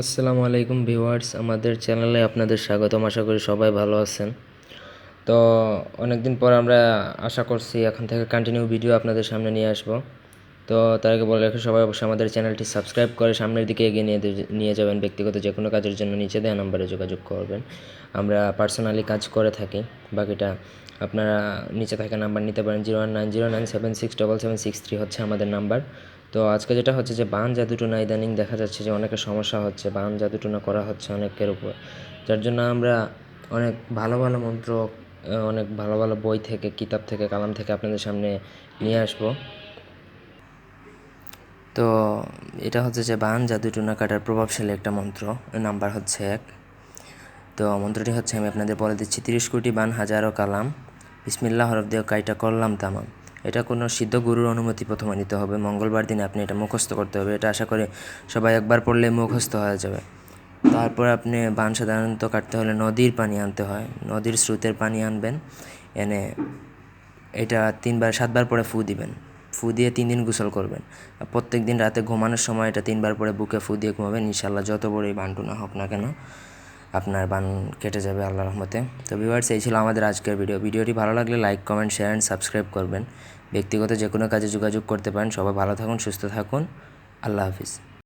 আসসালামু আলাইকুম ভিউয়ার্স, আমাদের চ্যানেলে আপনাদের স্বাগতম। আশা করি সবাই ভালো আছেন। তো অনেক দিন পর আমরা আশা করছি এখন থেকে কন্টিনিউ ভিডিও আপনাদের সামনে নিয়ে আসব। তো তার আগে বলে রাখি, সবাই অবশ্যই আমাদের চ্যানেলটি সাবস্ক্রাইব করে সামনের দিকে এগিয়ে নিয়ে নিয়ে যাবেন। ব্যক্তিগত যে কোনো কাজের জন্য নিচে দেওয়া নাম্বারে যোগাযোগ করবেন। আমরা পার্সোনালি কাজ করে থাকি। বাকিটা আপনারা নিচে থাকা নাম্বার নিতে পারেন। Zero one nine zero nine seven six double seven six three হচ্ছে আমাদের নাম্বার তো আজকে যেটা হচ্ছে যে বান জাদুটুনা ইদানিং দেখা যাচ্ছে যে অনেকের সমস্যা হচ্ছে, বান জাদুটুনা করা হচ্ছে অনেকের উপর। যার জন্য আমরা অনেক ভালো ভালো মন্ত্র অনেক ভালো ভালো বই থেকে, কিতাব থেকে, কালাম থেকে আপনাদের সামনে নিয়ে আসব। তো এটা হচ্ছে যে বান জাদুটুনা কাটার প্রভাবশালী একটা মন্ত্র নাম্বার হচ্ছে এক। তো মন্ত্রটি হচ্ছে আমি আপনাদের বলে দিচ্ছি, তিরিশ কোটি বান হাজারো কালাম। বিসমিল্লাহ হরফ দিয়ে কাইটা করলাম তামাম। এটা কোনো সিদ্ধ গুরুর অনুমতি প্রথমে নিতে হবে। মঙ্গলবার দিনে আপনি এটা মুখস্থ করতে হবে। এটা আশা করি সবাই একবার পড়লে মুখস্থ হয়ে যাবে। তারপর আপনি বান সাধারণত কাটতে হলে নদীর পানি আনতে হয়। নদীর স্রোতের পানি আনবেন। এনে এটা তিনবার, সাতবার পরে ফু দিবেন। ফু দিয়ে তিন দিন গোসল করবেন। প্রত্যেক দিন রাতে ঘুমানোর সময় এটা তিনবার পরে বুকে ফু দিয়ে ঘুমাবেন। ইনশাল্লাহ যত বড়ই বানটু না হোক না কেন। আপনার বান কেটে যাবে আল্লাহ রহমতে। তো ভিউয়ার্স এই ছিল আমাদের আজকের ভিডিও ভিডিওটি ভালো লাগলে like comment share and subscribe করবেন। ব্যক্তিগত যে কোনো কাজে যোগাযোগ করতে পারেন। সবাই ভালো থাকুন, সুস্থ থাকুন। আল্লাহ হাফিজ।